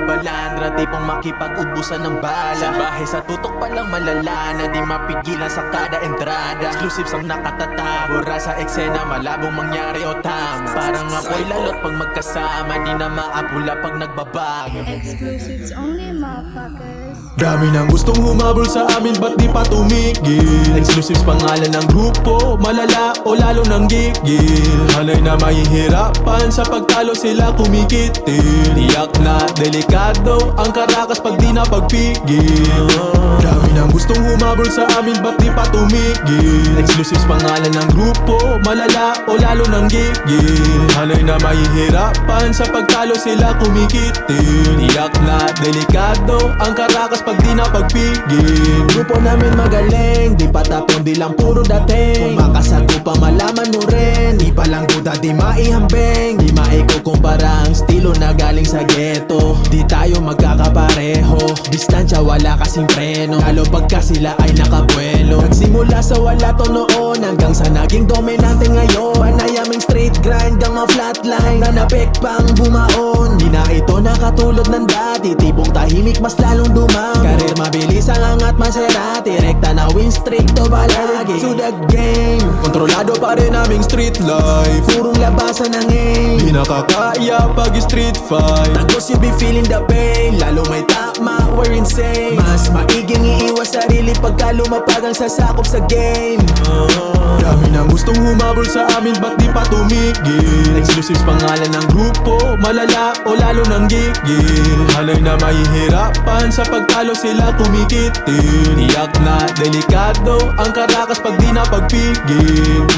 mabalandra Tipong makipag-ubusan ng bala. Sa bahay sa tutok palang malala Na di mapigilan sa kada entrada. Exclusives ang nakatatago Ra sa eksena malabong mangyari o tama. Parang ako'y lalot pag magkasama Di na maapula pag nagbabago Exclusives only, motherfuckers. Dami nang gustong humabol sa amin, ba't di pa tumigil? Exclusives pangalan ng grupo, malala o lalo ng gigil. Hanay na mahihirapan, sa pagtalo sila kumikitil. Tiyak na delikado, ang karakas pag di na pagpigil. Dami nang gustong humabol sa amin, ba't di pa tumigil? Exclusives pangalan ng grupo, malala o lalo ng gigil. Hanay na mahihirapan, sa pagtalo sila kumikitil. Tiyak na delikado, ang karakas pag di na pagpigil. Grupo namin magaling, di patapon, di lang puro dating. Kung makasago pa malaman mo rin Di pa lang duda, di maihambing Di maikukumpara ang estilo na galing sa ghetto. Di tayo magkakapareho. Distansya wala kasing preno. Lalo pagka sila ay nakabuelo Nagsimula sa wala to noon Hanggang sa naging dominante ngayon. Panayaming straight grind Hanggang ma-flatline Nanapik pang bumaon. Di na ito nakatulad ng dati Tipong tahimik mas lalong dumami Karir mabilis ang angat Maserati Rekta na win streak to balagi To the game Kontrolado pa rin aming street life. Purong labasan ng street fight. Tagos you be feeling the pain Lalo may tama, we're insane. Mas maiging iiwas sarili Pagka lumapag ang sasakop sa game. Dami nang gustong humabol sa amin Ba't di pa tumigil? Exclusives pangalan ng grupo Malala o lalo ng gigil. Hanay na mahihirapan Sa pagtalo sila kumikitil Tiyak na delikado Ang karakas pag di na pagpigil